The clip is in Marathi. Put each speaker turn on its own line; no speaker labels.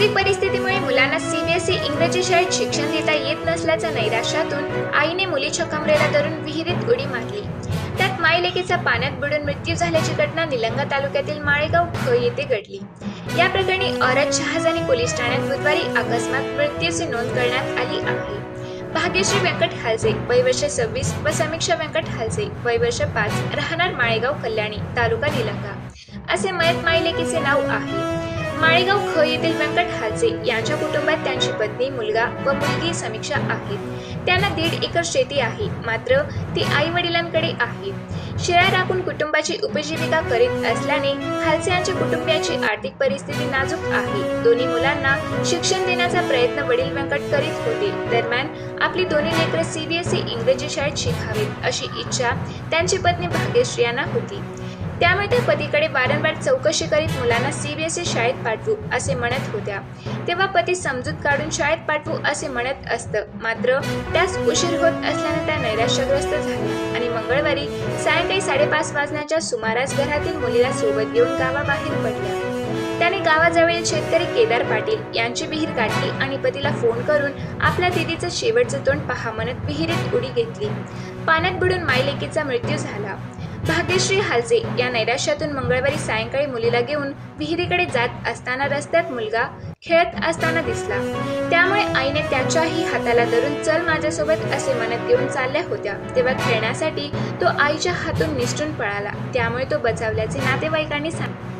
आर्थिक परिस्थितीमुळे मुलांना सीबीएसई इंग्रजी शाळेत शिक्षण देता येत नसल्याच्या नैराश्यातून आईने मुलीच्या कमरेला धरून विहिरीत उडी मारली. त्यात माईलेकीचा पाण्यात बुडून मृत्यू झाल्याची घटना निलंगा तालुक्यातील माळेगाव खो येथे घडली. या प्रकरणी औरत शहाजानी पोलीस ठाण्यात बुधवारी अकस्मात मृत्यूची नोंद करण्यात आली आहे. भाग्यश्री व्यंकट हालजे वय वर्ष सव्वीस व समीक्षा व्यंकट हालजे वय वर्ष पाच राहणार माळेगाव कल्याणी तालुका निलंगा. असे मयत मायलेकीचे नाव आहे. माळेगाव ख येथील व्यंकट हाजे यांच्या कुटुंबात त्यांची पत्नी मुलगा व मुलगी समीक्षा आहेत. त्यांना दीड एकर शेती आहे मात्र ती आई वडिलांकडे आहे. शेळ्या राखून कुटुंबाची उपजीविका करीत असल्याने हालसे यांच्या कुटुंबियाची आर्थिक परिस्थिती नाजूक आहे. दोन्ही मुलांना शिक्षण देण्याचा प्रयत्न वडील व्यंकट करीत होते. दरम्यान आपली दोन्ही लेकरं सीबीएसई इंग्रजी शाळेत शिकावीत अशी इच्छा त्यांची पत्नी भाग्यश्री यांना होती. त्यामुळे त्या पतीकडे वारंवार चौकशी करीत मुलांना सीबीएसई शाळेत पाठवू असे म्हणत होत्या. तेव्हा पती समजूत काढून शाळेत पाठवू असे म्हणत असतं. मात्र त्यास उशीर होत असल्याने त्या नैराश्यग्रस्त झाल्या आणि मंगळवारी सायंकाळी साडेपाच वाजण्याच्या सुमारास घरातील मुलीला सोबत घेऊन गावाबाहेर पडल्या. त्याने गावाजवळील शेतकरी केदार पाटील यांची विहीर काढली आणि पतीला फोन करून आपल्या दिदीचं शेवटचं तोंड पहा म्हणत विहिरीत उडी घेतली. पाण्यात बुडून मायलेकीचा मृत्यू झाला. भाग्यश्री हालजे या नैराश्यातून मंगळवारी सायंकाळी मुलीला घेऊन विहिरीकडे जात असताना रस्त्यात मुलगा खेळत असताना दिसला. त्यामुळे आईने त्याच्याही हाताला धरून चल माझ्यासोबत असे म्हणत घेऊन चालल्या होत्या. तेव्हा खेळण्यासाठी तो आईच्या हातून निसटून पळाला. त्यामुळे तो बचावल्याचे नातेवाईकांनी सांगितले.